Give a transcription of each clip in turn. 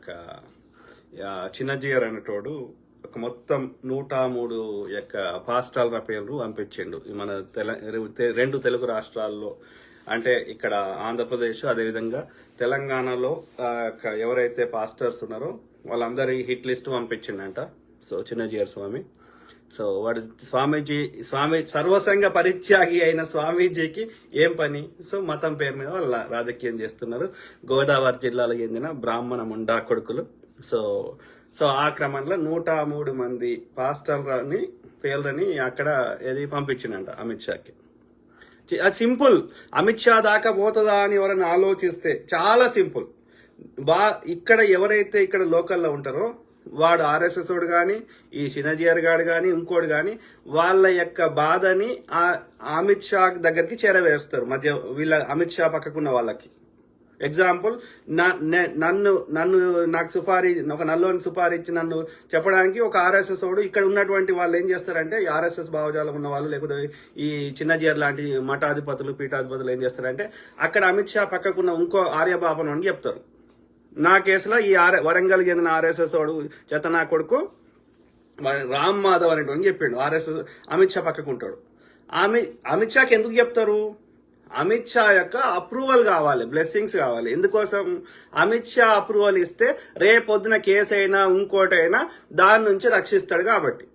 యొక్క ఆ, చిన్నజీయర్ అనేటోడు ఒక మొత్తం నూట మూడు యొక్క పాస్టాల్ పేర్లు పంపించిండు. మన తెల రెండు తెలుగు రాష్ట్రాల్లో అంటే ఇక్కడ ఆంధ్రప్రదేశ్ అదేవిధంగా తెలంగాణలో ఎవరైతే పాస్టర్స్ ఉన్నారో వాళ్ళందరి హిట్ లిస్ట్ పంపించిండంట. సో చిన్నజీయర్ స్వామి. సో వాడు స్వామీజీ స్వామి సర్వసంగ పరిత్యాగి అయిన స్వామీజీకి ఏం పని? సో మతం పేరు మీద వాళ్ళ రాజకీయం చేస్తున్నారు. గోదావరి జిల్లాలో చెందిన బ్రాహ్మణ ముండా కొడుకులు. సో సో ఆ క్రమంలో నూట మూడు మంది పాస్టర్ని పేర్లని అక్కడ ఏది పంపించిండంట అమిత్ షాకి. అది సింపుల్. అమిత్ షా దాకా పోతుందా అని ఎవరైనా ఆలోచిస్తే చాలా సింపుల్. బా ఇక్కడ ఎవరైతే ఇక్కడ లోకల్లో ఉంటారో వాడు ఆర్ఎస్ఎస్ వాడు కానీ ఈ సినజియర్ గాడు కానీ ఇంకోడు కానీ వాళ్ళ యొక్క బాధని ఆ అమిత్ షా దగ్గరికి చేరవేస్తారు. మధ్య వీళ్ళ అమిత్ షా పక్కకున్న వాళ్ళకి. ఎగ్జాంపుల్ నా- నన్ను నన్ను నాకు సుపారీ ఒక నల్లోని సుపారీ ఇచ్చి నన్ను చెప్పడానికి ఒక ఆర్ఎస్ఎస్ వాడు ఇక్కడ ఉన్నటువంటి వాళ్ళు ఏం చేస్తారంటే ఆర్ఎస్ఎస్ భావజాలం ఉన్న వాళ్ళు లేకపోతే ఈ చిన్నజీర్ లాంటి మఠాధిపతులు పీఠాధిపతులు ఏం చేస్తారంటే అక్కడ అమిత్ షా పక్కకున్న ఇంకో ఆర్యబాపను అని చెప్తారు. నా కేసులో ఈ ఆర్ వరంగల్ చెందిన ఆర్ఎస్ఎస్ వాడు చేతనా కొడుకు రామ్ మాధవ్ అనేటువంటి చెప్పిండు. ఆర్ఎస్ఎస్ అమిత్ షా పక్కకు ఉంటాడు. ఆమె అమిత్ షాకి ఎందుకు చెప్తారు? అమిత్ షా యొక్క అప్రూవల్ కావాలి బ్లెస్సింగ్స్ కావాలి. ఎందుకోసం? అమిత్ షా అప్రూవల్ ఇస్తే రేపొద్దున కేసు అయినా ఇంకోటైనా దాని నుంచి రక్షిస్తాడు కాబట్టి.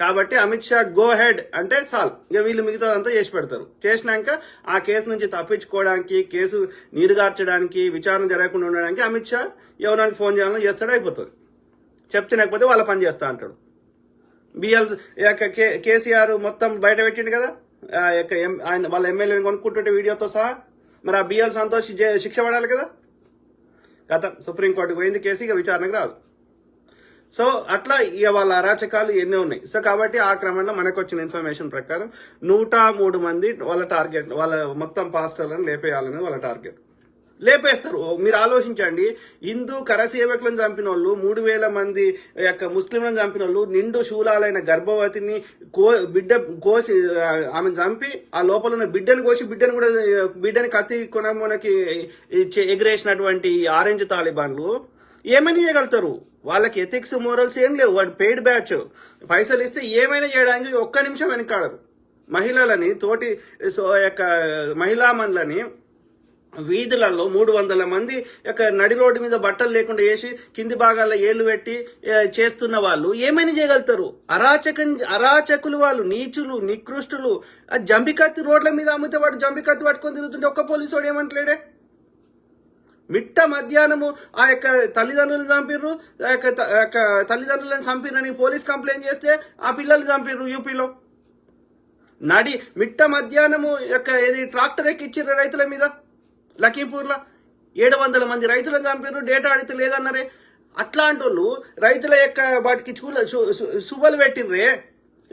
కాబట్టి అమిత్ షా గో హెడ్ అంటే సాల్ ఇక వీళ్ళు మిగతాదంతా చేసి పెడతారు. చేసినాక ఆ కేసు నుంచి తప్పించుకోవడానికి కేసు నీరుగార్చడానికి విచారణ జరగకుండా ఉండడానికి అమిత్ షా ఎవరానికి ఫోన్ చేయాలని చేస్తాడు అయిపోతుంది. చెప్తినకపోతే వాళ్ళ పని చేస్తా అంటాడు. బిఎల్ యొక్క కే- కేసీఆర్ మొత్తం బయట పెట్టిండు కదా? ఆ యొక్క ఆయన వాళ్ళ ఎమ్మెల్యేని కొనుక్కుంటుంటే వీడియోతో సహా. మరి ఆ బిఎల్ సంతోష్ శిక్ష పడాలి కదా? గత సుప్రీంకోర్టుకు పోయింది కేసు ఇక విచారణకు రాదు. సో అట్లా ఇక వాళ్ళ అరాచకాలు ఎన్నో ఉన్నాయి. సో కాబట్టి ఆ క్రమంలో మనకు వచ్చిన ఇన్ఫర్మేషన్ ప్రకారం నూట మూడు మంది వాళ్ళ టార్గెట్ వాళ్ళ మొత్తం పాస్టర్లను లేపేయాలనేది వాళ్ళ టార్గెట్. లేపేస్తారు. మీరు ఆలోచించండి. హిందూ కరసేవకులను చంపిన వాళ్ళు మూడు వేల మంది యొక్క ముస్లింలను చంపిన వాళ్ళు నిండు శూలాలైన గర్భవతిని కో బిడ్డ కోసి ఆమెను చంపి ఆ లోపల ఉన్న బిడ్డను కోసి బిడ్డను కూడా బిడ్డని కత్తి కొనమోనకి ఎగిరేసినటువంటి ఆరెంజ్ తాలిబాన్లు ఏమని చేయగలుగుతారు వాళ్ళకి ఎథిక్స్ మోరల్స్ ఏం లేవు. వాడు పెయిడ్ బ్యాచ్ పైసలు ఇస్తే ఏమైనా చేయడానికి ఒక్క నిమిషం వెనకాడరు. మహిళలని తోటి సో యొక్క మహిళామణులని వీధులలో మూడు వందల మంది యొక్క నడి రోడ్డు మీద బట్టలు లేకుండా వేసి కింది భాగాల్లో ఏళ్ళు పెట్టి చేస్తున్న వాళ్ళు ఏమైనా చేయగలుగుతారు? అరాచకం అరాచకులు వాళ్ళు నీచులు నికృష్టులు. ఆ జంబికత్తి రోడ్ల మీద అమ్మితే వాడు జంబికత్తి పట్టుకొని తిరుగుతుంటే ఒక్క పోలీసు వాడు ఏమంటలేడే? మిట్ట మధ్యాహ్నము ఆ యొక్క తల్లిదండ్రులు చంపిర్రు ఆ యొక్క యొక్క తల్లిదండ్రులను చంపిరని పోలీస్ కంప్లైంట్ చేస్తే ఆ పిల్లలు చంపిర్రు యూపీలో. నడి మిట్ట మధ్యాహ్నము యొక్క ఏది ట్రాక్టర్ ఎక్కిచ్చిర్రు రైతుల మీద? లఖీంపూర్లో. ఏడు వందల మంది రైతులను చంపిర్రు డేటా అడిగితే లేదన్నారే. అట్లాంటి వాళ్ళు రైతుల యొక్క వాటికి చూల సుబలు పెట్టిర్రే.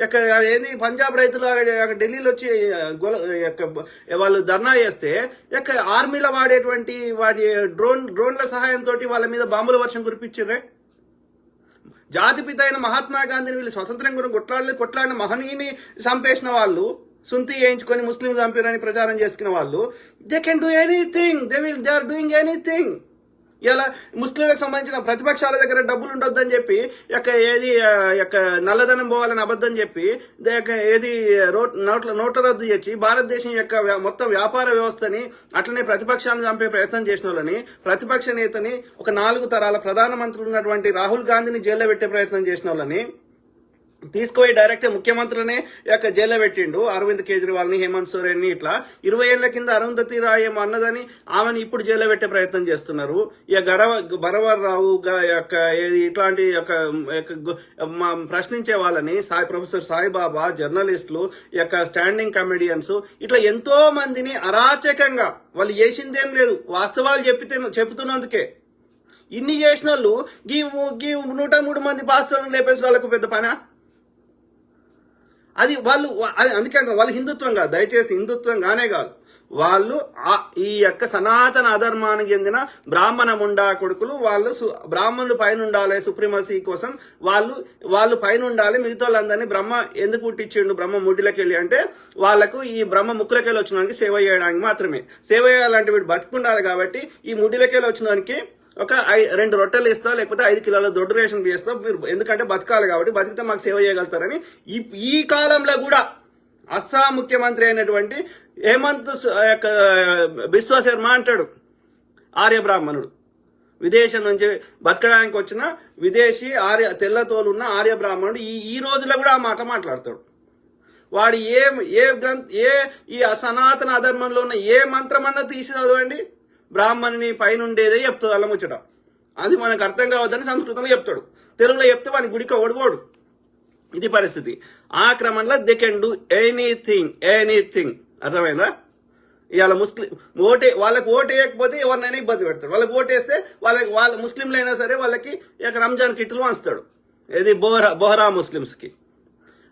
ఇక్కడ ఏంది? పంజాబ్ రైతులు అక్కడ ఢిల్లీలో వచ్చి యొక్క వాళ్ళు ధర్నా చేస్తే యొక్క ఆర్మీలో వాడేటువంటి వాటి డ్రోన్ డ్రోన్ల సహాయంతో వాళ్ళ మీద బాంబుల వర్షం కురిపించిర్రే? జాతిపిత అయిన మహాత్మా గాంధీని వీళ్ళు స్వతంత్రం గురించి కొట్లాడలేదు కొట్లాడిన మహనీయుని చంపేసిన వాళ్ళు సుంతి వేయించుకొని ముస్లిం చంపారని ప్రచారం చేసుకున్న వాళ్ళు they can do anything they will they are doing anything ఇలా ముస్లింలకు సంబంధించిన ప్రతిపక్షాల దగ్గర డబ్బులు ఉండొద్దని చెప్పి యొక్క ఏది యొక్క నల్లధనం పోవాలని అబద్ధం చెప్పి దే యొక్క ఏది నోట్ల నోట్ల రద్దు చేసి భారతదేశం యొక్క మొత్తం వ్యాపార వ్యవస్థని అట్లనే ప్రతిపక్షాలను చంపే ప్రయత్నం చేసిన వాళ్ళని ప్రతిపక్ష నేతని ఒక నాలుగు తరాల ప్రధానమంత్రులు ఉన్నటువంటి రాహుల్ గాంధీని జైల్లో పెట్టే ప్రయత్నం చేసిన వాళ్ళని తీసుకుపోయి డైరెక్ట్ ముఖ్యమంత్రినే యొక్క జైల్లో పెట్టిండు. అరవింద్ కేజ్రీవాల్ని హేమంత్ సోరెన్ని ఇట్లా. ఇరవై ఏళ్ళ కింద అరుంధతి రాయ్ ఏమో అన్నదని ఆమెను ఇప్పుడు జైల్లో పెట్టే ప్రయత్నం చేస్తున్నారు. ఇక గరవ బరవర్ రావు గ- యొక్క ఇట్లాంటి యొక్క ప్రశ్నించే వాళ్ళని సాయి ప్రొఫెసర్ సాయిబాబా జర్నలిస్టులు యొక్క స్టాండింగ్ కమెడియన్స్ ఇట్లా ఎంతో మందిని అరాచకంగా వాళ్ళు చేసిందేం లేదు. వాస్తవాలు చెప్పితే చెబుతున్నందుకే. ఇన్ని చేసిన వాళ్ళు గీ గీ నూట మూడు మంది పాస్టర్లను లేపేసిన వాళ్ళకు పెద్ద పనా? అది వాళ్ళు అది అందుకే వాళ్ళు హిందుత్వం కాదు దయచేసి హిందుత్వం గానే కాదు. వాళ్ళు ఆ- ఈ యొక్క సనాతన అధర్మానికి చెందిన బ్రాహ్మణ ముండా కొడుకులు వాళ్ళు బ్రాహ్మణులు పైన ఉండాలి సుప్రీమసీ కోసం వాళ్ళు వాళ్ళు పైన ఉండాలి మిగతా వాళ్ళందరినీ బ్రహ్మ ఎందుకు పుట్టించిండు బ్రహ్మ ముడిలోకి వెళ్ళి అంటే వాళ్ళకు ఈ బ్రహ్మ ముక్కులకి వెళ్ళి సేవ చేయడానికి మాత్రమే. సేవ చేయాలంటే వీడు బతుకుండాలి కాబట్టి ఈ ముడిలకెళ్ళి వెళ్ళి వచ్చినానికి ఒక ఐ- రెండు రొట్టెలు ఇస్తా లేకపోతే ఐదు కిలోల దొడ్డు రేషన్ చేస్తా మీరు ఎందుకంటే బతకాలి కాబట్టి బతికితే మాకు సేవ చేయగలుగుతారని ఈ ఈ కాలంలో కూడా అస్సాం ముఖ్యమంత్రి అయినటువంటి హేమంత్ యొక్క బిశ్వ శర్మ అంటాడు ఆర్య బ్రాహ్మణుడు. విదేశం నుంచి బతకడానికి వచ్చిన విదేశీ ఆర్య తెల్లతోలున్న ఆర్య బ్రాహ్మణుడు ఈ ఈ రోజులో కూడా ఆ మాట మాట్లాడతాడు. వాడు ఏ ఏ గ్రంథ ఏ ఈ సనాతన అధర్మంలో ఉన్న ఏ మంత్రమన్నా తీసి చదవండి. బ్రాహ్మణుని పైనుండేదే చెప్తుంది అల్ల ముచ్చట. అది మనకు అర్థం కావద్దని సంస్కృతంలో చెప్తాడు. తెలుగులో చెప్తే వాని గుడికి ఓడిపోడు ఇది పరిస్థితి. ఆ క్రమంలో they can do anything anything అర్థమైందా? ఇవాళ ముస్లిం ఓటే వాళ్ళకి ఓటు వేయకపోతే ఎవరినైనా ఇబ్బంది పెడతాడు. వాళ్ళకి ఓటు వేస్తే వాళ్ళకి వాళ్ళ ముస్లింలు అయినా సరే వాళ్ళకి ఇక రంజాన్ కిట్లు వంచుతాడు ఇది బోహరా బోహరా ముస్లిమ్స్కి.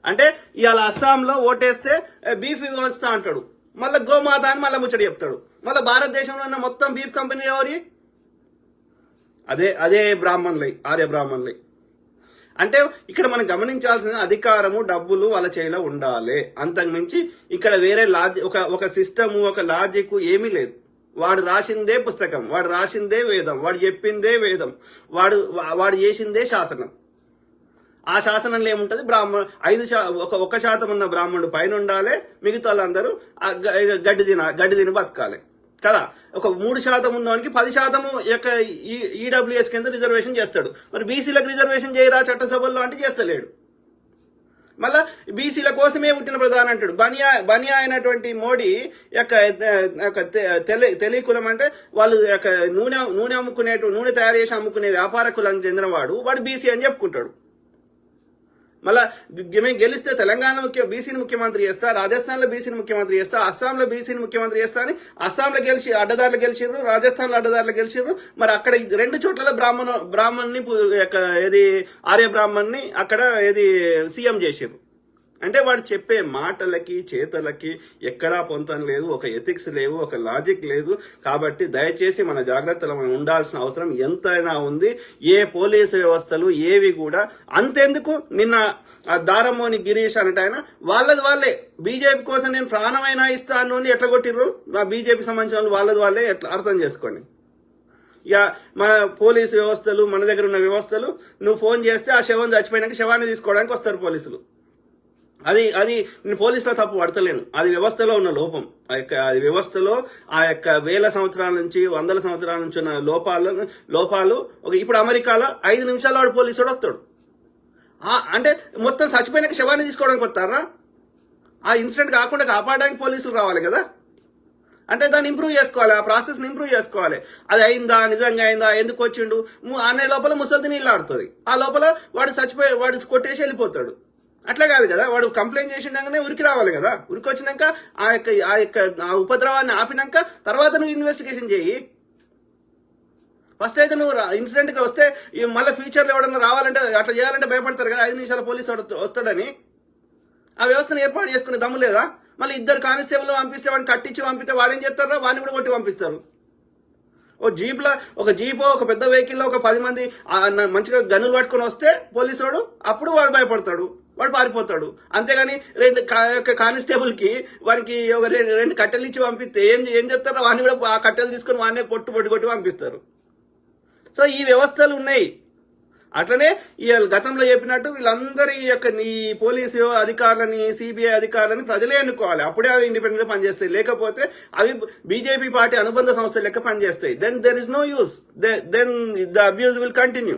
అంటే ఇవాళ అస్సాంలో ఓటేస్తే బీఫీ బీఫ్ వంచుతా అంటాడు. మళ్ళీ గోమాత అని మళ్ళీ ముచ్చట చెప్తాడు. మళ్ళీ భారతదేశంలో ఉన్న మొత్తం బీఫ్ కంపెనీ ఎవరి? అదే అదే బ్రాహ్మణులై ఆర్య బ్రాహ్మణులై. అంటే ఇక్కడ మనం గమనించాల్సిన అధికారము డబ్బులు వాళ్ళ చేతిలో ఉండాలి. అంతకుమించి ఇక్కడ వేరే లాజిక్ ఒక ఒక సిస్టమ్ ఒక లాజిక్ ఏమీ లేదు. వాడు రాసిందే పుస్తకం వాడు రాసిందే వేదం వాడు చెప్పిందే వేదం వాడు వాడు చేసిందే శాసనం. ఆ శాసనంలో ఏముంటుంది? బ్రాహ్మణ ఐదు శా ఒక ఒక శాతం ఉన్న బ్రాహ్మణుడు పైన ఉండాలి మిగతా వాళ్ళందరూ గడ్డి తిన గడ్డి తిని బతకాలి. కదా? ఒక మూడు శాతం ఉన్నవానికి పది శాతము యొక్క ఈడబ్ల్యూఎస్ కింద రిజర్వేషన్ చేస్తాడు. మరి బీసీలకు రిజర్వేషన్ చేయరా? చట్టసభల్లో అంటే చేస్తలేడు. మళ్ళా బీసీల కోసమే పుట్టిన ప్రధాని అంటాడు. బనియా బనియా అయినటువంటి మోడీ యొక్క ఆ, తె- తెలి కులం అంటే వాళ్ళు యొక్క నూనె నూనె అమ్ముకునే నూనె తయారు చేసి అమ్ముకునే వ్యాపార కులం చెందినవాడు. వాడు బీసీ అని చెప్పుకుంటాడు. మళ్ళా మేము గెలిస్తే తెలంగాణ ముఖ్య బీసీని ముఖ్యమంత్రి చేస్తా రాజస్థాన్లో బీసీని ముఖ్యమంత్రి చేస్తా అస్సాంలో బీసీని ముఖ్యమంత్రి చేస్తా అని అస్సాంలో గెలిచి అడ్డదారులు గెలిచిర్రు రాజస్థాన్లో అడ్డదారులు గెలిచిర్రు. మరి అక్కడ రెండు చోట్ల బ్రాహ్మణ బ్రాహ్మణ్ని యొక్క ఏది ఆర్య బ్రాహ్మణ్ని అక్కడ ఏది సీఎం చేసిర్రు. అంటే వాడు చెప్పే మాటలకి చేతలకి ఎక్కడా పొంతం లేదు ఒక ఎథిక్స్ లేవు ఒక లాజిక్ లేదు. కాబట్టి దయచేసి మన జాగ్రత్తలు మనం ఉండాల్సిన అవసరం ఎంతైనా ఉంది. ఏ పోలీసు వ్యవస్థలు ఏవి కూడా అంతెందుకు? నిన్న ఆ దారమోని గిరీష్ అనట ఆయన వాళ్ళది వాళ్ళే. బీజేపీ కోసం నేను ప్రాణమైనా ఇస్తాను అని ఎట్లా కొట్టిర్రు? ఆ బీజేపీ సంబంధించిన వాళ్ళది వాళ్ళే ఎట్లా? అర్థం చేసుకోండి. ఇక మన పోలీసు వ్యవస్థలు మన దగ్గర ఉన్న వ్యవస్థలు నువ్వు ఫోన్ చేస్తే ఆ శవం చచ్చిపోయినాక శవాన్ని తీసుకోవడానికి వస్తారు పోలీసులు. అది అది నేను పోలీసులో తప్పు పడతలేను. అది వ్యవస్థలో ఉన్న లోపం. ఆ యొక్క అది వ్యవస్థలో ఆ యొక్క వేల సంవత్సరాల నుంచి వందల సంవత్సరాల నుంచి ఉన్న లోపాలను లోపాలు ఒక ఇప్పుడు అమెరికాలో ఐదు నిమిషాలు వాడు పోలీసుడు వస్తాడు. అంటే మొత్తం చచ్చిపోయినాక శవాన్ని తీసుకోవడానికి వస్తారా? ఆ ఇన్సిడెంట్ కాకుండా కాపాడడానికి పోలీసులు రావాలి కదా? అంటే దాన్ని ఇంప్రూవ్ చేసుకోవాలి ఆ ప్రాసెస్ని ఇంప్రూవ్ చేసుకోవాలి. అది అయిందా? నిజంగా అయిందా? ఎందుకు వచ్చిండు? అనే లోపల ముసలిది నీళ్ళు ఆడుతుంది. ఆ లోపల వాడు చచ్చిపోయి వాడు కొట్టేసి వెళ్ళిపోతాడు. అట్లా కాదు కదా. వాడు కంప్లైంట్ చేసిండగానే ఉరికి రావాలి కదా. ఉరికి వచ్చినాక ఆ యొక్క ఆ యొక్క ఆ ఉపద్రవాన్ని ఆపినాక తర్వాత నువ్వు ఇన్వెస్టిగేషన్ చేయి. ఫస్ట్ అయితే నువ్వు ఇన్సిడెంట్కి వస్తే మళ్ళీ ఫ్యూచర్లో ఎవడన్నా రావాలంటే అట్లా చేయాలంటే భయపడతారు కదా. ఐదు నిమిషాల పోలీసు వస్తాడని. ఆ వ్యవస్థను ఏర్పాటు చేసుకునే దమ్ము లేదా? మళ్ళీ ఇద్దరు కానిస్టేబుల్ పంపిస్తే వాడిని కట్టించి పంపిస్తే వాడేం చేస్తారా? వాడిని కూడా కొట్టి పంపిస్తారు. ఓ జీప్లో ఒక జీపో ఒక పెద్ద వెహికల్లో ఒక పది మంది మంచిగా గన్నులు పట్టుకొని వస్తే పోలీసు వాడు అప్పుడు వాడు భయపడతాడు. వాడు పారిపోతాడు. అంతేగాని రెండు కా- యొక్క వాడికి ఒక రెండు రెండు కట్టెలు ఇచ్చి పంపిస్తే ఏం ఏం చేస్తారో వాడిని కూడా ఆ కట్టెలు తీసుకొని వాడినే పొట్టు పొట్టు కొట్టి పంపిస్తారు. సో ఈ వ్యవస్థలు ఉన్నాయి. అట్లనే ఈ గతంలో చెప్పినట్టు వీళ్ళందరి యొక్క ఈ పోలీసు అధికారులని సిబిఐ అధికారులని ప్రజలే ఎన్నుకోవాలి. అప్పుడే అవి ఇండిపెండెంట్గా పనిచేస్తాయి. లేకపోతే అవి బీజేపీ పార్టీ అనుబంధ సంస్థ లెక్క పనిచేస్తాయి. Then there is no use then the abuse will continue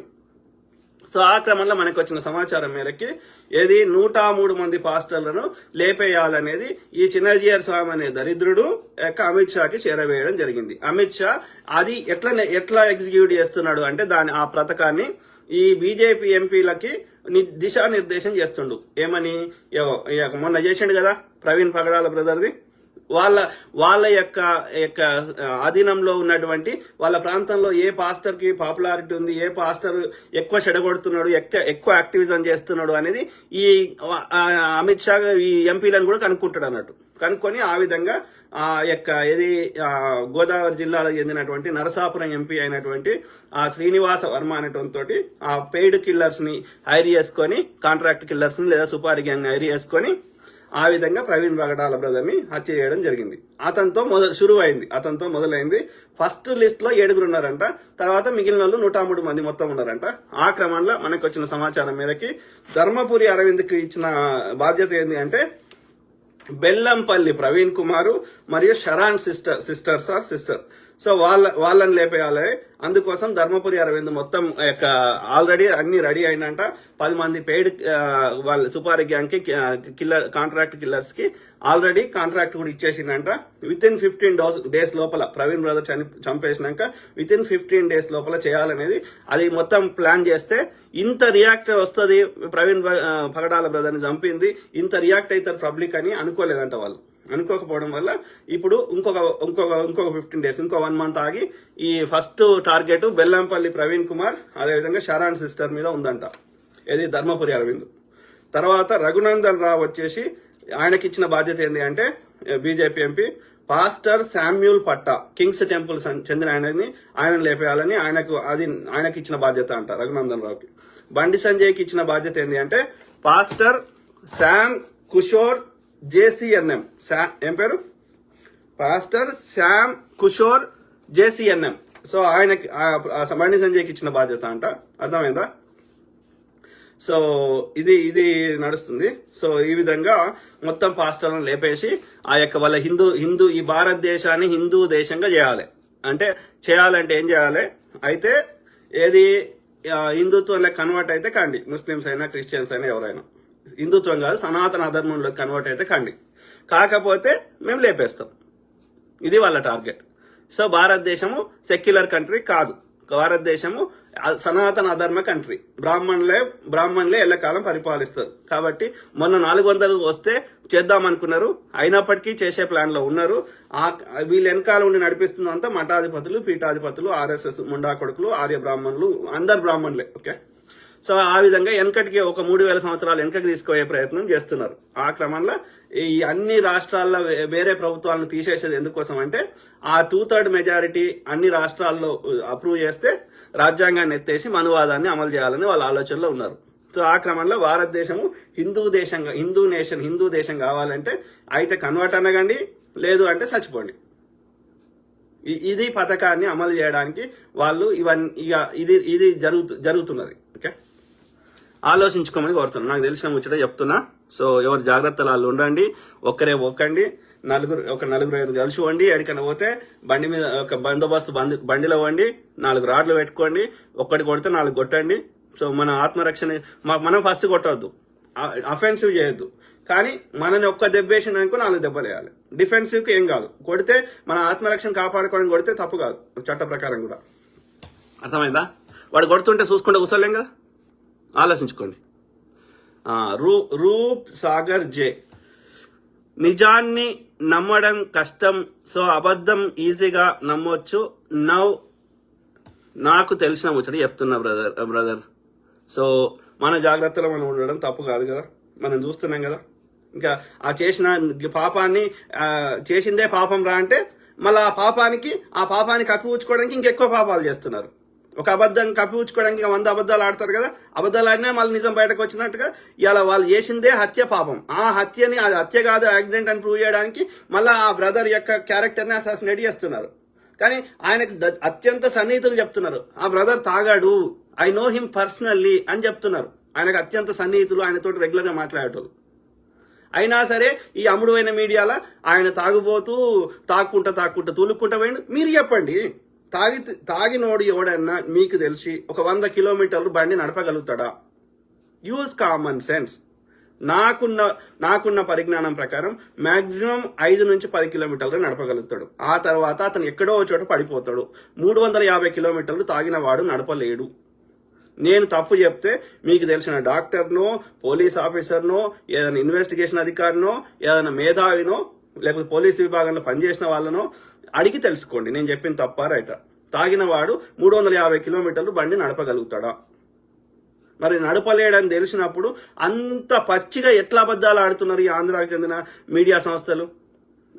so ఆ క్రమంలో మనకు వచ్చిన సమాచారం మేరకి ఏది నూట మూడు మంది పాస్టర్లను లేపేయాలనేది ఈ చిన్నజీఆర్ స్వామి అనే దరిద్రుడు యొక్క అమిత్ షాకి చేరవేయడం జరిగింది. అమిత్ షా అది ఎట్లా ఎట్లా ఎగ్జిక్యూట్ చేస్తున్నాడు అంటే దాని ఆ పథకాన్ని ఈ బీజేపీ ఎంపీలకి ని- దిశానిర్దేశం చేస్తుండు. ఏమని? మొన్న చేసిండు కదా ప్రవీణ్ పగడాల బ్రదర్ది. వాళ్ళ వాళ్ళ యొక్క యొక్క ఆధీనంలో ఉన్నటువంటి వాళ్ళ ప్రాంతంలో ఏ పాస్టర్కి పాపులారిటీ ఉంది ఏ పాస్టర్ ఎక్కువ చెడగొడుతున్నాడు ఎక్కువ ఎక్కువ యాక్టివిజం చేస్తున్నాడు అనేది ఈ అమిత్ షా ఈ ఎంపీలను కూడా కనుక్కుంటాడు అన్నట్టు. కనుక్కొని ఆ విధంగా ఆ యొక్క ఏది గోదావరి జిల్లాలో చెందినటువంటి నరసాపురం ఎంపీ అయినటువంటి ఆ శ్రీనివాస వర్మ అనేటువంటి ఆ పెయిడ్ కిల్లర్స్ని హైర్ చేసుకొని కాంట్రాక్ట్ కిల్లర్స్ని లేదా సుపారి గ్యాంగ్ హైర్ చేసుకొని ఆ విధంగా ప్రవీణ్ బగడాల బ్రదర్ని హత్య చేయడం జరిగింది. అతనితో మొదలు శురువైంది. అయింది అతనితో మొదలైంది. ఫస్ట్ లిస్ట్లో ఏడుగురు ఉన్నారంట. తర్వాత మిగిలిన వాళ్ళు నూట మూడు మంది మొత్తం ఉన్నారంట. ఆ క్రమంలో మనకు వచ్చిన సమాచారం మేరకి ధర్మపురి అరవింద్కి ఇచ్చిన బాధ్యత ఏంటి అంటే బెల్లంపల్లి ప్రవీణ్ కుమారు మరియు Sharon sister sister sir sister. So వాళ్ళ వాళ్ళని లేపేయాలి. అందుకోసం ధర్మపురి అరవింద్ మొత్తం యొక్క ఆల్రెడీ అన్ని రెడీ అయినంట. పది మంది పెయిడ్ వాళ్ళ సుపారి గ్యాంగ్కి కిల్లర్ కాంట్రాక్ట్ కిల్లర్స్కి ఆల్రెడీ కాంట్రాక్ట్ కూడా ఇచ్చేసిందంట విత్ ఇన్ ఫిఫ్టీన్ డేస్ లోపల ప్రవీణ్ బ్రదర్ చని చంపేసినాక విత్ ఇన్ ఫిఫ్టీన్ డేస్ లోపల చేయాలనేది అది మొత్తం ప్లాన్ చేస్తే ఇంత రియాక్ట్ వస్తుంది ప్రవీణ్ పగడాల బ్రదర్ని చంపింది. ఇంత రియాక్ట్ అవుతారు పబ్లిక్ అని అనుకోలేదంట వాళ్ళు. అనుకోకపోవడం వల్ల ఇప్పుడు ఇంకొక ఇంకొక ఇంకొక ఫిఫ్టీన్ డేస్ ఇంకో వన్ మంత్ ఆగి ఈ ఫస్ట్ టార్గెట్ బెల్లంపల్లి ప్రవీణ్ కుమార్ అదేవిధంగా షరాన్ సిస్టర్ మీద ఉందంట. ఇది ధర్మపురి అరవింద్. తర్వాత రఘునందన్ రావు వచ్చేసి ఆయనకి ఇచ్చిన బాధ్యత ఏంటి అంటే బీజేపీ ఎంపీ పాస్టర్ శామ్యూల్ పట్టా కింగ్స్ టెంపుల్ చెందిన ఆయనని ఆయన లేపేయాలని ఆయనకు అది ఆయనకి ఇచ్చిన బాధ్యత అంట రఘునందన్ రావుకి. బండి సంజయ్కి ఇచ్చిన బాధ్యత ఏంటి అంటే పాస్టర్ శామ్ కుషోర్ జేసీఎన్ఎం. శా ఏం పేరు? Pastor Shyam Kishore JCNM. So ఆయనకి ఆ- ఆ బండి సంజయ్కి ఇచ్చిన బాధ్యత అంట. అర్థమైందా? సో ఇది ఇది నడుస్తుంది. సో ఈ విధంగా మొత్తం పాస్టర్లను లేపేసి ఆ యొక్క వాళ్ళ హిందూ హిందూ ఈ భారతదేశాన్ని హిందూ దేశంగా చేయాలి. అంటే చేయాలంటే ఏం చేయాలి? అయితే ఏది హిందుత్వంలో కన్వర్ట్ అయితే కండి. ముస్లిమ్స్ అయినా క్రిస్టియన్స్ అయినా ఎవరైనా. హిందుత్వం కాదు సనాతన ధర్మంలోకి కన్వర్ట్ అయితే కండి. కాకపోతే మేము లేపేస్తాం. ఇది వాళ్ళ టార్గెట్ సో భారతదేశము సెక్యులర్ కంట్రీ కాదు. భారతదేశము సనాతన అధర్మ కంట్రీ బ్రాహ్మణులే బ్రాహ్మణులే ఎల్లకాలం పరిపాలిస్తారు. కాబట్టి మొన్న నాలుగు వందలు వస్తే చేద్దాం అనుకున్నారు. అయినప్పటికీ చేసే ప్లాన్లో ఉన్నారు. ఆ వీళ్ళ వెనకాల ఉండి నడిపిస్తుందంతా మఠాధిపతులు పీఠాధిపతులు ఆర్ఎస్ఎస్ ముండా కొడుకులు ఆర్య బ్రాహ్మణులు అందరు బ్రాహ్మణులే ఓకే? సో ఆ విధంగా వెనకటికి ఒక మూడు వేల సంవత్సరాలు వెనకకి తీసుకుపోయే ప్రయత్నం చేస్తున్నారు. ఆ క్రమంలో ఈ అన్ని రాష్ట్రాల్లో వేరే ప్రభుత్వాలను తీసేసేది ఎందుకోసం అంటే ఆ టూ థర్డ్ మెజారిటీ అన్ని రాష్ట్రాల్లో అప్రూవ్ చేస్తే రాజ్యాంగాన్ని ఎత్తేసి మనువాదాన్ని అమలు చేయాలని వాళ్ళ ఆలోచనలో ఉన్నారు. సో ఆ క్రమంలో భారతదేశము హిందూ దేశంగా హిందూ నేషన్ హిందూ దేశం కావాలంటే అయితే కన్వర్ట్ అనగండి లేదు అంటే చచ్చిపోండి. ఇది పథకాన్ని అమలు చేయడానికి వాళ్ళు ఇవన్నీ ఇక ఇది ఇది జరుగుతు జరుగుతున్నది. ఆలోచించుకోమని కోరుతున్నాను. నాకు తెలిసిన ముచ్చట చెప్తున్నా. సో ఎవరు జాగ్రత్తలు వాళ్ళు ఉండండి. ఒక్కరే ఒక్కండి నలుగురు ఒక నలుగురు ఐదు కలిసి వండి ఎక్కడికైనా పోతే బండి మీద ఒక బందోబస్తు బండి బండిలో వండి నాలుగు రాడ్లు పెట్టుకోండి. ఒక్కటి కొడితే నాలుగు కొట్టండి. సో మన ఆత్మరక్షణ మనం ఫస్ట్ కొట్టవద్దు అఫెన్సివ్ చేయొద్దు. కానీ మనని ఒక్క దెబ్బేసినాక నాలుగు దెబ్బలు వేయాలి. డిఫెన్సివ్కి ఏం కాదు. కొడితే మన ఆత్మరక్షణ కాపాడుకోవడం కొడితే తప్పు కాదు. చట్ట ప్రకారం కూడా. అర్థమైందా? వాడు కొడుతుంటే చూసుకుంటే కూర్చోలేం కదా? ఆలోచించుకోండి. రూ రూప్ సాగర్ జే. నిజాన్ని నమ్మడం కష్టం సో అబద్ధం ఈజీగా నమ్మొచ్చు. నవ్ నాకు తెలిసిన ముచ్చట చెప్తున్నా బ్రదర్ బ్రదర్. సో మన జాగ్రత్తలో మనం ఉండడం తప్పు కాదు కదా. మనం చూస్తున్నాం కదా. ఇంకా ఆ చేసిన పాపాన్ని చేసిందే పాపం రా అంటే మళ్ళీ ఆ పాపానికి ఆ పాపాన్ని కప్పిపుచ్చుకోవడానికి ఇంకెక్కువ పాపాలు చేస్తున్నారు. ఒక అబద్ధం కప్పిపుచ్చుకోవడానికి వంద అబద్ధాలు ఆడతారు కదా అబద్ధాలు ఆడినా మళ్ళీ నిజం బయటకు వచ్చినట్టుగా ఇలా వాళ్ళు చేసిందే హత్య పాపం. ఆ హత్యని అది హత్య కాదు యాక్సిడెంట్ అని ప్రూవ్ చేయడానికి మళ్ళీ ఆ బ్రదర్ యొక్క క్యారెక్టర్ని అసాసినేట్ చేస్తున్నారు. కానీ ఆయనకు అత్యంత సన్నిహితులు చెప్తున్నారు. ఆ బ్రదర్ తాగాడు ఐ నో హిమ్ పర్సనల్లీ అని చెప్తున్నారు. ఆయనకు అత్యంత సన్నిహితులు ఆయనతో రెగ్యులర్గా మాట్లాడేటోళ్ళు. అయినా సరే ఈ అమ్ముడు అయిన మీడియాలో ఆయన తాగుబోతూ తాక్కుంటా తాక్కుంటా తూలుక్కుంటా పోయిండు. మీరు చెప్పండి. తాగి తాగినోడు ఎవడన్నా మీకు తెలిసి ఒక వంద కిలోమీటర్లు బండి నడపగలుగుతాడా? యూజ్ కామన్ సెన్స్ నాకున్న నాకున్న పరిజ్ఞానం ప్రకారం మాక్సిమం ఐదు నుంచి పది కిలోమీటర్లు నడపగలుగుతాడు. ఆ తర్వాత అతను ఎక్కడో చోట పడిపోతాడు. మూడు వందల యాభై కిలోమీటర్లు తాగిన వాడు నడపలేడు. నేను తప్పు చెప్తే మీకు తెలిసిన డాక్టర్నో పోలీస్ ఆఫీసర్నో ఏదైనా ఇన్వెస్టిగేషన్ అధికారినో ఏదైనా మేధావినో లేకపోతే పోలీస్ విభాగంలో పనిచేసిన వాళ్ళనో అడిగి తెలుసుకోండి. నేను చెప్పిన తప్ప రైట? తాగిన వాడు మూడు వందల యాభై కిలోమీటర్లు బండి నడపగలుగుతాడా? మరి నడపలేడని తెలిసినప్పుడు అంత పచ్చిగా ఎట్లా అబద్ధాలు ఆడుతున్నారు ఈ ఆంధ్రాకి చెందిన మీడియా సంస్థలు?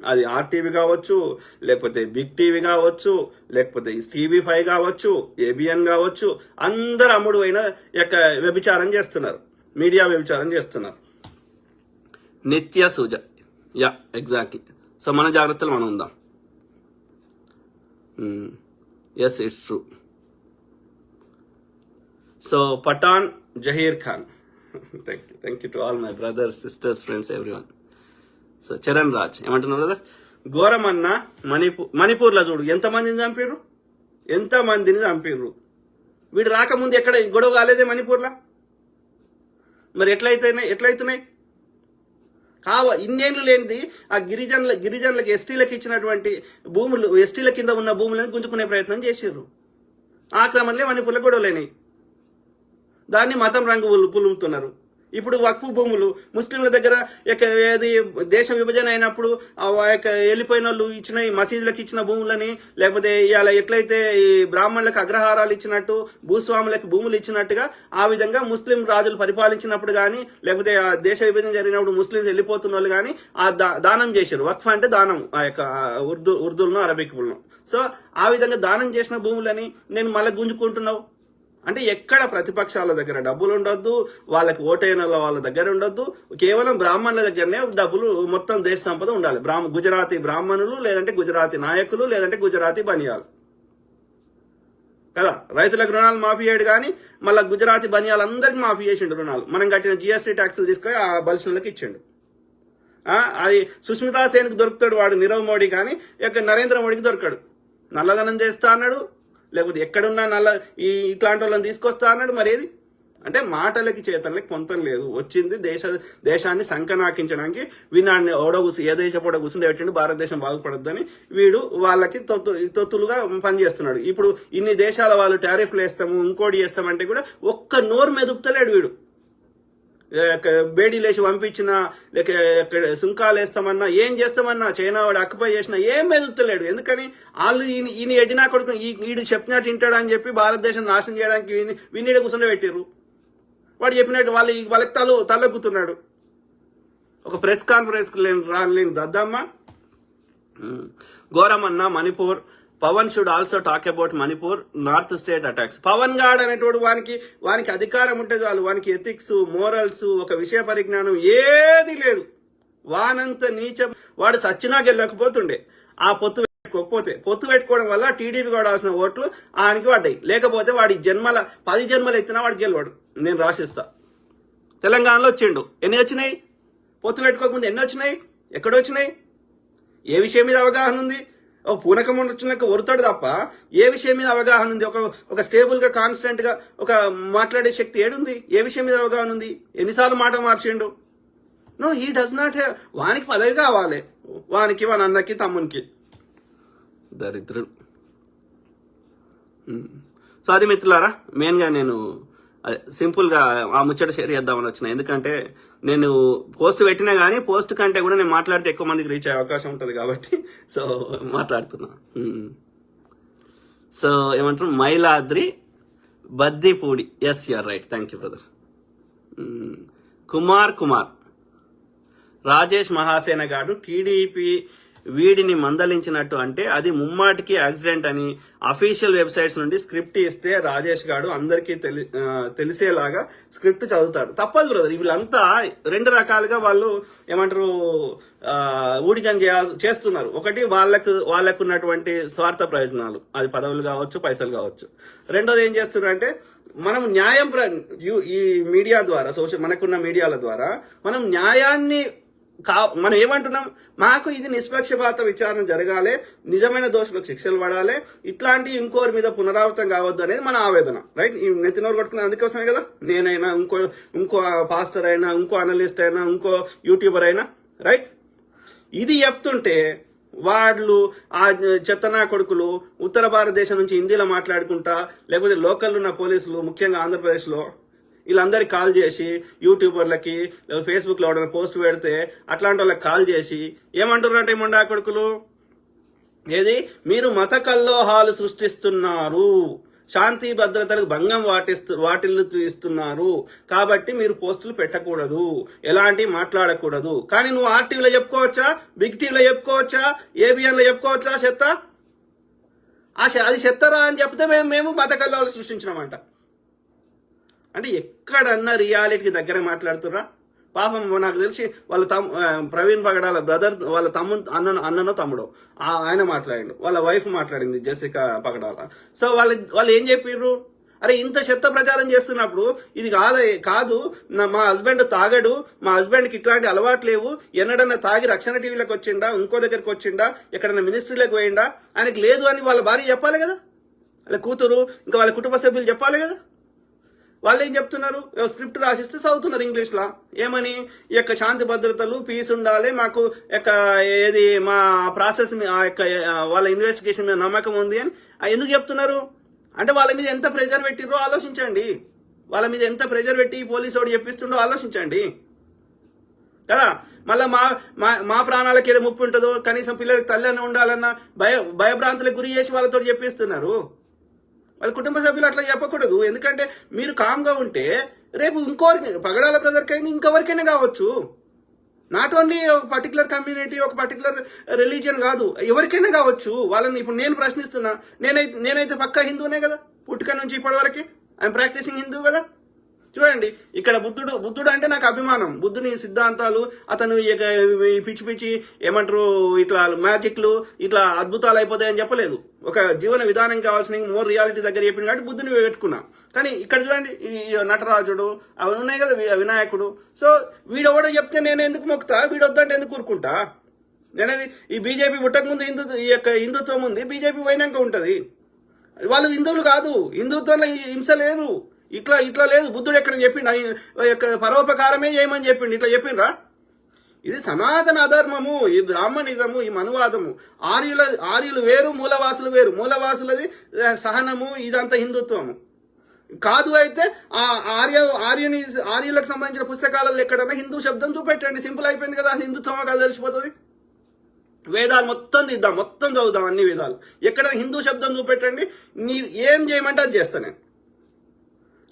అది ఆర్టీవీ కావచ్చు లేకపోతే బిగ్ టీవీ కావచ్చు లేకపోతే టీవీ ఫైవ్ కావచ్చు ఏబిఎన్ కావచ్చు అందరు అమ్ముడు అయిన యొక్క వ్యభిచారం చేస్తున్నారు. మీడియా వ్యభిచారం చేస్తున్నారు. నిత్య సూజ. Yeah exactly. సో మన జాగ్రత్తలు మనం ఉందాం. Yes it's true so Pathan Zaheer Khan thank you thank you to all my brothers sisters friends everyone so Charan Raj ఏమంటున్నారు బ్రదర్ ఘోరమన్న మణిపూర్ మణిపూర్లో చూడు. ఎంతమందిని చంపారు ఎంతమందిని చంపారు వీడు రాకముందు ఎక్కడ గొడవ కాలేదే మణిపూర్లో మరి ఎట్లయితేనే ఎట్లయితున్నాయి? కావ ఇన్నేళ్ళు లేనిది ఆ గిరిజనుల గిరిజనులకు ఎస్టీలకు ఇచ్చినటువంటి భూములు ఎస్టీల కింద ఉన్న భూములను గుంజుకునే ప్రయత్నం చేశారు ఆ క్రమంలో మణిపూర్లో గొడవలేనాయి. దాన్ని మతం రంగు పులుముతున్నారు. ఇప్పుడు వక్ఫ్ భూములు ముస్లింల దగ్గర ఏది దేశ విభజన అయినప్పుడు ఆ యొక్క వెళ్ళిపోయిన వాళ్ళు ఇచ్చిన ఈ మసీదులకు ఇచ్చిన భూములని లేకపోతే ఇవాళ ఎట్లయితే ఈ బ్రాహ్మణులకు అగ్రహారాలు ఇచ్చినట్టు భూస్వాములకు భూములు ఇచ్చినట్టుగా ఆ విధంగా ముస్లిం రాజులు పరిపాలించినప్పుడు కానీ లేకపోతే ఆ దేశ విభజన జరిగినప్పుడు ముస్లింస్ వెళ్ళిపోతున్న వాళ్ళు కానీ ఆ దా- దానం చేశారు. వక్ఫ్ అంటే దానం ఆ యొక్క ఉర్దూ ఉర్దూలను అరబిక్లను సో ఆ విధంగా దానం చేసిన భూములని నేను మళ్ళీ గుంజుకుంటున్నావు? అంటే ఎక్కడ ప్రతిపక్షాల దగ్గర డబ్బులు ఉండొద్దు వాళ్ళకి ఓటైన వాళ్ళ దగ్గర ఉండొద్దు కేవలం బ్రాహ్మణుల దగ్గరనే డబ్బులు మొత్తం దేశ సంపద ఉండాలి. బ్రాహ్మ గుజరాతీ బ్రాహ్మణులు లేదంటే గుజరాతీ నాయకులు లేదంటే గుజరాతీ బనియాలు. కదా? రైతులకు రుణాలు మాఫీ చేయడు కానీ మళ్ళీ గుజరాతీ బనియాలందరికీ మాఫీ చేసిండు రుణాలు. మనం కట్టిన జిఎస్టీ ట్యాక్సులు తీసుకొని ఆ బలిసినలకు ఇచ్చిండు. అది సుస్మితా సేన్కి దొరుకుతాడు వాడు నీరవ్ మోడీ కానీ ఇక నరేంద్ర మోడీకి దొరకడు. నల్లధనం చేస్తా అన్నాడు లేకపోతే ఎక్కడున్నా నల్ల ఈ ఇట్లాంటి వాళ్ళని తీసుకొస్తా అన్నాడు మరి ఏది? అంటే మాటలకి చేతలకి పొంతం లేదు. వచ్చింది దేశ దేశాన్ని సంకనాకించడానికి వీనాన్ని ఓడగుసు ఏ దేశ పొడ కూర్చుని పెట్టిండు భారతదేశం బాగుపడద్దని వీడు వాళ్ళకి తొత్తు తొత్తులుగా పనిచేస్తున్నాడు. ఇప్పుడు ఇన్ని దేశాల వాళ్ళు టారిఫ్లు వేస్తాము ఇంకోటి చేస్తామంటే కూడా ఒక్క నోరు మెదుపుతలేడు వీడు. లేక బేడీ లేచి పంపించినా లేక ఇక్కడ సుంకాలు వేస్తామన్నా ఏం చేస్తామన్నా చైనా వాడు అక్కపై చేసినా ఏం మెదులుతలేడు ఎందుకని? వాళ్ళు ఈయన ఈయన ఎడినా కొడుకు ఈ- వీడు చెప్పినట్టు వింటాడు అని చెప్పి భారతదేశం నాశనం చేయడానికి వీని విన్నీడ కూర్చొని పెట్టారు వాడు చెప్పినట్టు వాళ్ళు వాళ్ళకి తల తలెక్కుతున్నాడు. ఒక ప్రెస్ కాన్ఫరెన్స్ రాలేని దద్దమ్మ ఘోరమన్న Manipur Pawan should also talk about Manipur north state attacks Pawan god అనేటువంటి వానికి వానికి అధికారం ఉంటే చాలు. వానికి ఎథిక్స్ మోరల్స్ ఒక విషయ పరిజ్ఞానం ఏది లేదు. వానంత నీచం. వాడు సచ్చినా గెలకపోతుండే ఆ పొత్తు పెట్టుకోకపోతే పొత్తు పెట్టుకోవడం వల్ల టీడీపీ వాడాల్సిన ఓట్లు ఆయనకి పడ్డాయి. లేకపోతే వాడి జన్మల పది జన్మలు ఎత్తినా వాడు గెలవాడు. నేను రాసిస్తా. తెలంగాణలో వచ్చిండు. ఎన్ని వచ్చినాయి? పొత్తు పెట్టుకోకముందు ఎన్ని వచ్చినాయి? ఎక్కడ వచ్చినాయి ఏ విషయం మీద అవగాహన ఉంది? పూనకం వచ్చినాక ఒరుతాడు తప్ప ఏ విషయం మీద అవగాహన ఉంది? ఒక ఒక స్టేబుల్గా కాన్స్టెంట్గా ఒక మాట్లాడే శక్తి ఏడుంది? ఏ విషయం మీద అవగాహన ఉంది? ఎన్నిసార్లు మాట మార్చిండు? No he does not have వానికి పదవి కావాలి. వానికి వాని అన్నకి తమ్మునికి. దరిద్రుడు. సో అది మిత్రులారా మెయిన్గా నేను సింపుల్గా ఆ ముచ్చట షేర్ చేద్దామని వచ్చిన. ఎందుకంటే నేను పోస్ట్ పెట్టినా కానీ పోస్ట్ కంటే కూడా నేను మాట్లాడితే ఎక్కువ మందికి రీచ్ అయ్యే అవకాశం ఉంటుంది కాబట్టి సో మాట్లాడుతున్నా. సో ఏమంటారు? Myladri Baddipudi. Yes you are right thank you brother Kumar Kumar. Rajesh Mahasena గారు టీడీపీ వీడిని మందలించినట్టు అంటే అది ముమ్మాటికి యాక్సిడెంట్ అని అఫీషియల్ వెబ్సైట్స్ నుండి స్క్రిప్ట్ ఇస్తే రాజేష్ గాడు అందరికీ తెలి తెలిసేలాగా స్క్రిప్ట్ చదువుతాడు. తప్పదు బ్రదర్ వీళ్ళంతా రెండు రకాలుగా వాళ్ళు ఏమంటారు ఊడికం చేయాల్ చేయాలి చేస్తున్నారు. ఒకటి వాళ్ళకు వాళ్ళకు ఉన్నటువంటి స్వార్థ ప్రయోజనాలు. అది పదవులు కావచ్చు పైసలు కావచ్చు. రెండోది ఏం చేస్తున్నారు అంటే మనం న్యాయం ప్ర ఈ మీడియా ద్వారా సోషల్ మనకున్న మీడియాల ద్వారా మనం న్యాయాన్ని కా మనం ఏమంటున్నాం? మాకు ఇది నిష్పక్షపాత విచారణ జరగాలి నిజమైన దోషులకు శిక్షలు పడాలి ఇట్లాంటి ఇంకోరి మీద పునరావృతం కావద్దు అనేది మన ఆవేదన రైట్? ఈ నెత్తినోరు కొట్టుకునే అందుకోసమే కదా? నేనైనా ఇంకో ఇంకో పాస్టర్ అయినా ఇంకో అనలిస్ట్ అయినా ఇంకో యూట్యూబర్ అయినా రైట్? ఇది చెప్తుంటే వాళ్ళు ఆ చెత్తనా కొడుకులు ఉత్తర భారతదేశం నుంచి హిందీలో మాట్లాడుకుంటా లేకపోతే లోకల్ ఉన్న పోలీసులు ముఖ్యంగా ఆంధ్రప్రదేశ్లో వీళ్ళందరికి కాల్ చేసి యూట్యూబర్లకి లేదా ఫేస్బుక్లో ఎవరైనా పోస్ట్ పెడితే అట్లాంటి వాళ్ళకి కాల్ చేసి ఏమంటున్నారంటే మొండా కొడుకులు? ఏది? మీరు మత కల్లోహాలు సృష్టిస్తున్నారు. శాంతి భద్రతలకు భంగం వాటిస్తు వాటిల్లు ఇస్తున్నారు కాబట్టి మీరు పోస్టులు పెట్టకూడదు. ఎలాంటి మాట్లాడకూడదు. కానీ నువ్వు ఆర్టీవీలో చెప్పుకోవచ్చా? బిగ్ టీవీలో చెప్పుకోవచ్చా? ఏబిఎన్లో చెప్పుకోవచ్చా చెత్త? ఆ అది చెత్తరా అని చెప్తే మేము మేము మత కల్లోహాలు సృష్టించినామంట. అంటే ఎక్కడన్నా రియాలిటీకి దగ్గర మాట్లాడుతురా పాపం నాకు తెలిసి వాళ్ళ తమ్ ప్రవీణ్ పగడాల బ్రదర్ వాళ్ళ తమ్ము అన్న అన్ననో తమ్ముడో ఆ- ఆయన మాట్లాడిండు. వాళ్ళ వైఫ్ మాట్లాడింది జెసికా పగడాల. సో వాళ్ళు వాళ్ళు ఏం చెప్పిర్రు? అరే ఇంత చెత్త ప్రచారం చేస్తున్నప్పుడు ఇది కాదు కాదు నా మా హస్బెండ్ తాగడు మా హస్బెండ్కి ఇట్లాంటి అలవాటు లేవు ఎన్నడన్నా తాగి రక్షణ టీవీలోకి వచ్చిండా ఇంకో దగ్గరికి వచ్చిండా ఎక్కడన్నా మినిస్ట్రీలోకి పోయిండా? ఆయనకి లేదు అని వాళ్ళ భార్య చెప్పాలి కదా? వాళ్ళ కూతురు ఇంకా వాళ్ళ కుటుంబ సభ్యులు చెప్పాలి కదా? వాళ్ళు ఏం చెప్తున్నారు? ఏవో స్క్రిప్ట్ రాసిస్తే చదువుతున్నారు ఇంగ్లీష్ లా ఏమని? ఈ యొక్క శాంతి భద్రతలు పీస్ ఉండాలి మాకు యొక్క ఏది మా ప్రాసెస్ ఆ యొక్క వాళ్ళ ఇన్వెస్టిగేషన్ మీద నమ్మకం ఉంది అని. ఎందుకు చెప్తున్నారు? అంటే వాళ్ళ మీద ఎంత ప్రెజర్ పెట్టిరో ఆలోచించండి. వాళ్ళ మీద ఎంత ప్రెజర్ పెట్టి పోలీసు వాడు చెప్పిస్తుండో ఆలోచించండి. కదా? మళ్ళీ మా మా మా ప్రాణాలకి ఏదో ముప్పు ఉంటుందో? కనీసం పిల్లలకి తల్లి అన్న ఉండాలన్న భయ భయభ్రాంతులకు గురి చేసి వాళ్ళతో చెప్పిస్తున్నారు. వాళ్ళ కుటుంబ సభ్యులు అట్లా చెప్పకూడదు. ఎందుకంటే మీరు కామ్గా ఉంటే రేపు ఇంకోరికి పగడాల బ్రదర్కి అయింది ఇంకెవరికైనా కావచ్చు. నాట్ ఓన్లీ ఒక పర్టికులర్ కమ్యూనిటీ ఒక పర్టికులర్ రిలీజియన్ కాదు ఎవరికైనా కావచ్చు. వాళ్ళని ఇప్పుడు నేను ప్రశ్నిస్తున్నా నేనైతే నేనైతే పక్కా హిందూనే కదా. పుట్టుక నుంచి ఇప్పటి వరకు. ఐఎమ్ ప్రాక్టీసింగ్ హిందూ కదా. చూడండి ఇక్కడ బుద్ధుడు బుద్ధుడు అంటే నాకు అభిమానం. బుద్ధుని సిద్ధాంతాలు అతను ఈ పిచ్చి పిచ్చి ఏమంటారు ఇట్లా మ్యాజిక్లు ఇట్లా అద్భుతాలు అయిపోతాయని చెప్పలేదు. ఒక జీవన విధానం కావాల్సిన మోర్ రియాలిటీ దగ్గర చెప్పింది కాబట్టి బుద్ధుని పెట్టుకున్నా. కానీ ఇక్కడ చూడండి ఈ నటరాజుడు అవి ఉన్నాయి కదా వినాయకుడు. సో వీడెవడో చెప్తే నేను ఎందుకు మొక్కుతా? వీడు వద్దంటే ఎందుకు కూరుకుంటా నేనది ఈ బీజేపీ పుట్టక ముందు హిందూ ఈ యొక్క హిందుత్వం ఉంది బీజేపీ పోయినాక ఉంటుంది. వాళ్ళు హిందువులు కాదు హిందుత్వంలో ఈ హింస లేదు. ఇట్లా ఇట్లా లేదు బుద్ధుడు ఎక్కడ చెప్పిండు యొక్క పరోపకారమే చేయమని చెప్పిండు. ఇట్లా చెప్పిండ్రా? ఇది సనాతన అధర్మము ఈ బ్రాహ్మణిజము ఈ మనువాదము. ఆర్యుల ఆర్యులు వేరు మూలవాసులు వేరు. మూలవాసులది సహనము ఇదంతా హిందుత్వము. కాదు అయితే ఆ ఆర్య ఆర్యుని ఆర్యులకు సంబంధించిన పుస్తకాలలో ఎక్కడైనా హిందూ శబ్దం చూపెట్టండి. సింపుల్ అయిపోయింది కదా హిందుత్వమా కాదు తెలిసిపోతుంది? వేదాలు మొత్తం తీద్దాం మొత్తం చదువుదాం అన్ని వేదాలు. ఎక్కడ హిందూ శబ్దం చూపెట్టండి నీ ఏం చేయమంటే అది చేస్తా నేను.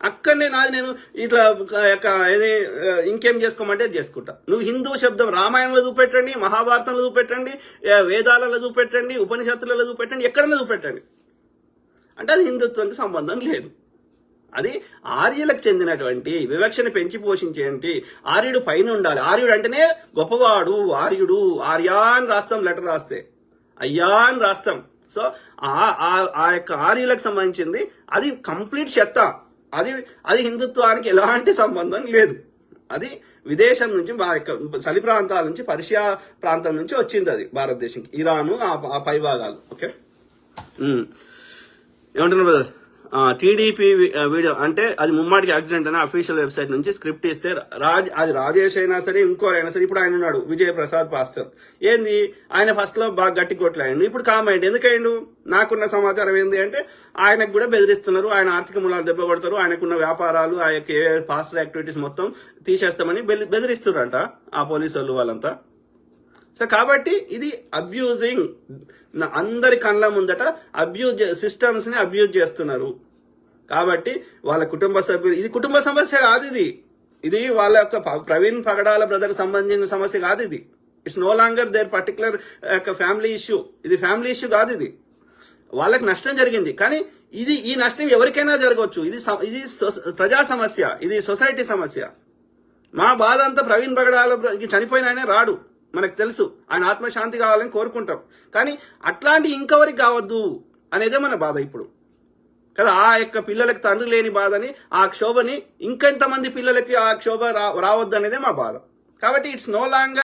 అక్కడనే నాది నేను ఇట్లా యొక్క ఏది ఇంకేం చేసుకోమంటే చేసుకుంటా. నువ్వు హిందూ శబ్దం రామాయణంలో చూపెట్టండి మహాభారతంలో చూపెట్టండి వేదాలలో చూపెట్టండి ఉపనిషత్తులలో చూపెట్టండి ఎక్కడన్నా చూపెట్టండి. అంటే అది హిందుత్వానికి సంబంధం లేదు. అది ఆర్యులకు చెందినటువంటి వివక్షను పెంచి పోషించేంటి ఆర్యుడు పైన ఉండాలి. ఆర్యుడు అంటేనే గొప్పవాడు ఆర్యుడు ఆర్యా అని రాస్తాం లెటర్ రాస్తే. అయ్యా అని రాస్తాం సో ఆ ఆ- ఆ యొక్క ఆర్యులకు సంబంధించింది. అది కంప్లీట్ చెత్త. అది అది హిందుత్వానికి ఎలాంటి సంబంధం లేదు. అది విదేశం నుంచి యొక్క చలి ప్రాంతాల నుంచి పర్షియా ప్రాంతం నుంచి వచ్చింది అది భారతదేశంకి. ఇరాను ఆ ఆ పై భాగాలు. ఓకే? ఏమంటున్నారు బ్రదర్ టీడీపీ వీడియో అంటే అది ముమ్మాటికి యాక్సిడెంట్ అని అఫీషియల్ వెబ్సైట్ నుంచి స్క్రిప్ట్ ఇస్తే రాజ్ అది రాజేష్ అయినా సరే ఇంకోరైనా సరే ఇప్పుడు ఆయన ఉన్నాడు విజయ్ ప్రసాద్ పాస్టర్. ఏంది? ఆయన ఫస్ట్లో బాగా గట్టి కొట్లాయండు ఇప్పుడు కామెంట్ ఎందుకయ్యండు? నాకున్న సమాచారం ఏంది అంటే ఆయనకు కూడా బెదిరిస్తున్నారు ఆయన ఆర్థిక మూలాలు దెబ్బ కొడతారు ఆయనకున్న వ్యాపారాలు ఆ యొక్క ఏ పాస్టర్ యాక్టివిటీస్ మొత్తం తీసేస్తామని బెదిరిస్తున్నారంట బెదిరిస్తుర్రంట ఆ పోలీసు వాళ్ళు వాళ్ళంతా. సో కాబట్టి ఇది అబ్యూజింగ్ అందరి కళ్ళ ముందట అబ్యూజ్ సిస్టమ్స్ని అబ్యూజ్ చేస్తున్నారు. కాబట్టి వాళ్ళ కుటుంబ సభ్యులు ఇది కుటుంబ సమస్య కాదు ఇది. ఇది వాళ్ళ యొక్క ప- ప్రవీణ్ పగడాల బ్రదర్ సంబంధించిన సమస్య కాదు ఇది. It's no longer there particular యొక్క ఫ్యామిలీ ఇష్యూ ఇది ఫ్యామిలీ ఇష్యూ కాదు ఇది. వాళ్ళకి నష్టం జరిగింది. కానీ ఇది ఈ నష్టం ఎవరికైనా జరగవచ్చు. ఇది స- ఇది ప్రజా సమస్య. ఇది సొసైటీ సమస్య. మా బాధ అంతా ప్రవీణ్ పగడాల చనిపోయిన రాడు. మనకు తెలుసు. ఆయన ఆత్మశాంతి కావాలని కోరుకుంటాం. కానీ అట్లాంటి ఇంకెవరికి కావద్దు అనేదే మన బాధ ఇప్పుడు. కదా ఆ యొక్క పిల్లలకు తండ్రి లేని బాధని ఆ క్షోభని ఇంకెంతమంది పిల్లలకి ఆ క్షోభ రా రావద్దు అనేదే మా బాధ. కాబట్టి ఇట్స్ నో లాంగర్